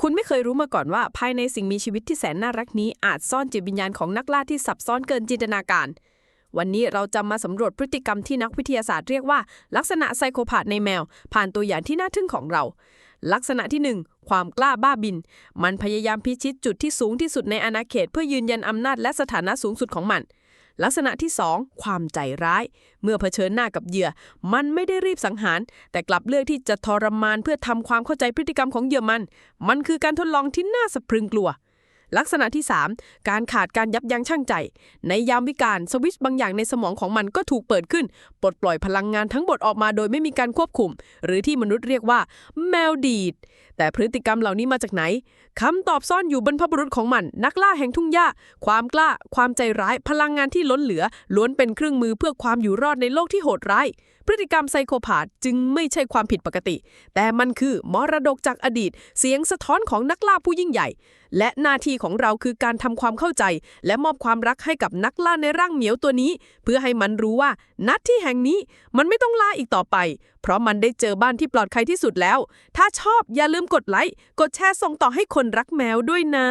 คุณไม่เคยรู้มาก่อนว่า ภายในสิ่งมีชีวิตที่แสนน่ารักนี้อาจซ่อนจิตวิญญาณของนักล่าที่ซับซ้อนเกินจินตนาการ วันนี้เราจะมาสำรวจพฤติกรรมที่นักวิทยาศาสตร์เรียกว่า ลักษณะไซโคพาธในแมว ผ่านตัวอย่างที่น่าทึ่งของเรา ลักษณะที่ 1 ความกล้าบ้าบิน มันพยายามพิชิตจุดที่สูงที่สุดในอาณาเขต เพื่อยืนยันอำนาจและสถานะสูงสุดของมัน ลักษณะที่ 2 ความใจร้าย เมื่อเผชิญหน้ากับเหยื่อ มันไม่ได้รีบสังหาร แต่กลับเลือกที่จะทรมานเพื่อทำความเข้าใจพฤติกรรมของเหยื่อมัน มันคือการทดลองที่น่าสะพรึงกลัว ลักษณะที่ 3 การขาดการยับยั้งชั่งใจ ในยามวิการสวิตช์บางอย่างในสมองของมันก็ถูกเปิดขึ้น ปลดปล่อยพลังงานทั้งหมดออกมาโดยไม่มีการควบคุม หรือที่มนุษย์เรียกว่า แมวดีดแต่พฤติกรรมเหล่านี้มาจากไหนคำตอบซ่อนอยู่บนพบุรุษของมัน นักล่าแห่งทุ่งหญ้า ความกล้า ความใจร้าย พลังงานที่ล้นเหลือ ล้วนเป็นเครื่องมือเพื่อความอยู่รอดในโลกที่โหดร้าย พฤติกรรมไซโคพาธจึงไม่ใช่ความผิดปกติ แต่มันคือมรดกจากอดีต เสียงสะท้อนของนักล่าผู้ยิ่งใหญ่ และหน้าที่ของเราคือการทำความเข้าใจ และมอบความรักให้กับนักล่าในร่างเหมียวตัวนี้ เพื่อให้มันรู้ว่านัดที่แห่งนี้มันไม่ต้องล่าอีกต่อไป เพราะมันได้เจอบ้านที่ปลอดภัยที่สุดแล้ว ถ้าชอบอย่าลืมมกดไลค์ กดแชร์ส่งต่อให้คนรักแมวด้วยนะ